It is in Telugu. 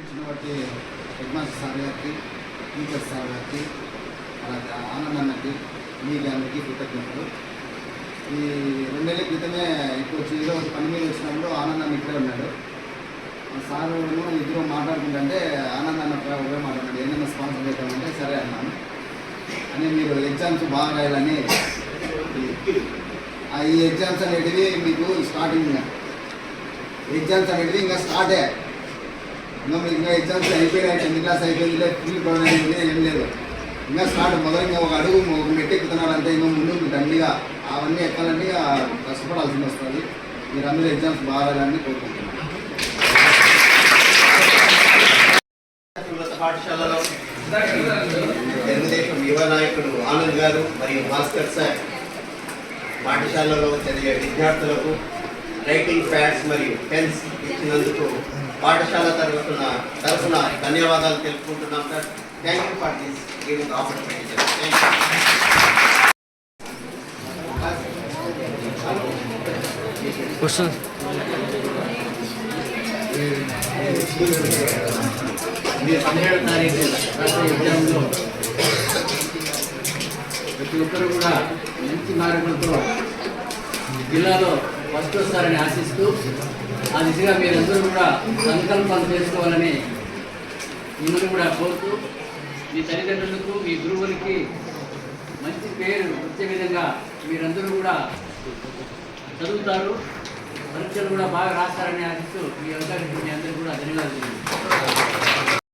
ఇచ్చినటువంటి హెడ్ మాస్టర్ సార్ గారికి టీచర్ సార్ గారికి అలాగే ఆనందన్నకి మీ గారికి కృతజ్ఞతలు. ఈ రెండేళ్ళ క్రితమే ఇప్పుడు వచ్చి ఈరోజు పని మీద వచ్చినప్పుడు ఆనందన్న ఇక్కడే ఉన్నాడు. ఆ ఇద్దరు మాట్లాడుకుంటే ఆనందాన్ని ఒక మాట్లాడాడు ఏమైనా స్పాన్సర్ చేద్దామంటే సరే అన్నాను. అని మీరు ఎగ్జామ్స్ బాగా రాయాలని ఈ- ఈ ఎగ్జామ్స్ అనేటివి మీకు స్టార్టింగ్ ఎగ్జామ్స్ అనేటివి ఇంకా స్టార్టే. ఇంకా మీరు ఇంకా ఎగ్జామ్స్ అయిపోయినాయి టెన్త్ క్లాస్ అయిపోయింది ఫీల్ పడలేదు ఏం లేదు. ఇంకా స్టార్ట్ మొదలు ఇంకా ఒక అడుగు ఒక మెట్టు ఎక్కుతున్నాడు అంటే ఇంకా ముందు దండిగా అవన్నీ ఎక్కాలంటే ఇక కష్టపడాల్సి వస్తుంది. మీరు అందరూ ఎగ్జామ్స్ బాగా కోరుకుంటున్నాను. పాఠశాలలో తెలుగుదేశం యువ నాయకుడు ఆనంద్ గారు మరియు భాస్కర్ సార్ పాఠశాలలో చదివే విద్యార్థులకు రైటింగ్ ప్యాడ్స్ మరియు పెన్స్ ఇచ్చినందుకు పాఠశాల తరఫున తరఫున ధన్యవాదాలు తెలుపుకుంటున్నాం sir. Thank you for this giving opportunity thank you పదిహేడో తారీఖు ఎగ్జామ్లో ప్రతి ఒక్కరు కూడా మంచి మార్కులతో జిల్లాలో ఫస్ట్ వస్తారని ఆశిస్తూ ఆ దిశగా మీరందరూ కూడా సంకల్పాలు చేసుకోవాలని మిమ్మల్ని కూడా కోరుతూ మీ తల్లిదండ్రులకు మీ గురువులకి మంచి పేరు వచ్చే విధంగా మీరందరూ కూడా చదువుతారు. పరీక్షలు కూడా బాగా రాస్తారని ఆశిస్తూ మీ